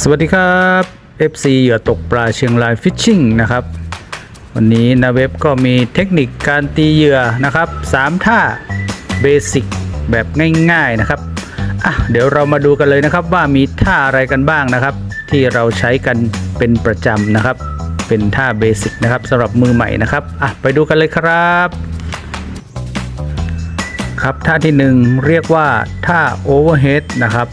สวัสดีครับ FC เหยื่อตกปลาเชียงรายฟิชชิ่งนะครับ วันนี้นาเว็บก็มีเทคนิคการตีเหยื่อนะครับ 3 ท่าเบสิกแบบง่ายๆนะครับอะเดี๋ยวเรามาดูกันเลยนะครับว่ามีท่าอะไรกันบ้างนะครับ ที่เราใช้กันเป็นประจำนะครับ เป็นท่าเบสิกนะครับสำหรับมือใหม่นะครับอะไปดูกันเลยครับครับท่าที่หนึ่งเรียกว่าท่า overhead นะครับ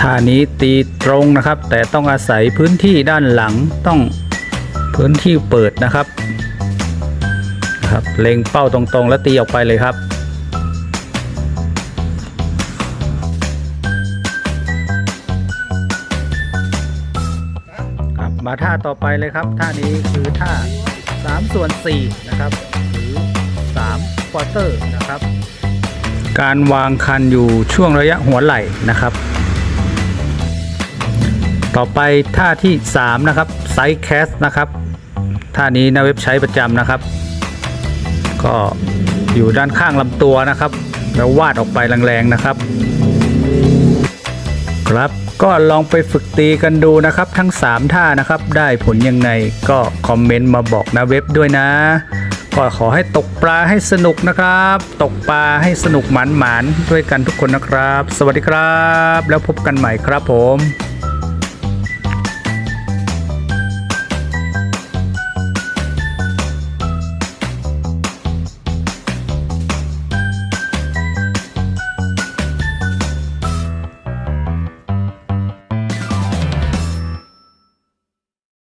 ท่านี้ตีตรงนะครับ แต่ต้องอาศัยพื้นที่ด้านหลังต้องพื้นที่เปิดนะครับครับเล็งเป้าตรงๆ แล้วตีออกไปเลยครับ ครับมาท่าต่อไปเลยครับ ท่านี้คือท่า 3 ส่วน 4 นะครับ หรือ3ควอเตอร์นะครับ การวางคันอยู่ช่วงระยะหัวไหล่นะครับ ต่อไปท่าที่ 3 นะครับไซส์แคสนะครับท่านี้นาเว็บใช้ประจำนะครับ ก็อยู่ด้านข้างลำตัวนะครับ แล้ววาดออกไปแรงๆนะครับ ครับก็ลองไปฝึกตีกันดูนะครับ ทั้ง 3 ท่านะครับ ได้ผลยังไงก็คอมเมนต์มาบอกนาเว็บด้วยนะก็ขอให้ตกปลาให้สนุกนะครับ ตกปลาให้สนุกหมานๆด้วยกันทุกคนนะครับ สวัสดีครับ แล้วพบกันใหม่ครับผม